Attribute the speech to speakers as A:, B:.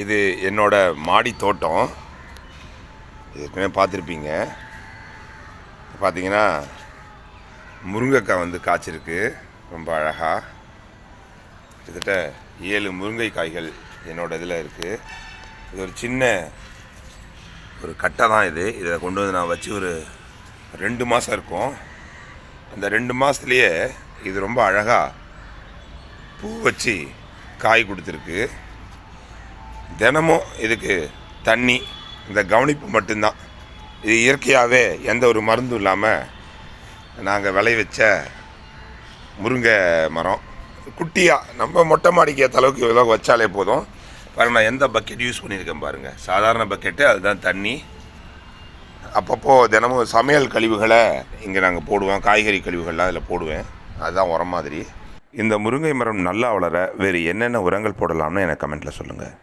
A: இது என்னோட மாடி தோட்டம். ஏற்கனவே பார்த்துருப்பீங்க. பார்த்தீங்கன்னா முருங்கைக்காய் வந்து காய்ச்சிருக்கு. ரொம்ப அழகாக கிட்டத்தட்ட ஏழு முருங்கை காய்கள் என்னோட இதில் இருக்குது இது ஒரு சின்ன ஒரு கட்டை தான் இது. இதை கொண்டு வந்து நான் வச்சு ஒரு ரெண்டு மாதம் இருக்கும். அந்த ரெண்டு மாதத்துலேயே இது ரொம்ப அழகாக பூ வச்சு காய் கொடுத்துருக்கு. தினமும் இதுக்கு தண்ணி இந்த கவனிப்பு மட்டும்தான். இது இயற்கையாகவே எந்த ஒரு மருந்தும் இல்லாமல் நாங்கள் விளை வச்ச முருங்கை மரம். குட்டியாக நம்ம மொட்டை மாடிக்கு ஏற்ற அளவுக்கு இவ்வளோ வச்சாலே போதும். பாருங்கள் நான் எந்த பக்கெட் யூஸ் பண்ணியிருக்கேன் பாருங்கள் சாதாரண பக்கெட்டு அதுதான் தண்ணி. அப்பப்போ தினமும் சமையல் கழிவுகளை இங்கே நாங்கள் போடுவோம். காய்கறி கழிவுகள்லாம் அதில் போடுவேன். அதுதான் உரம் மாதிரி. இந்த முருங்கை மரம் நல்லா வளர வேறு என்னென்ன உரங்கள் போடலாம்னு எனக்கு கமெண்ட்டில் சொல்லுங்கள்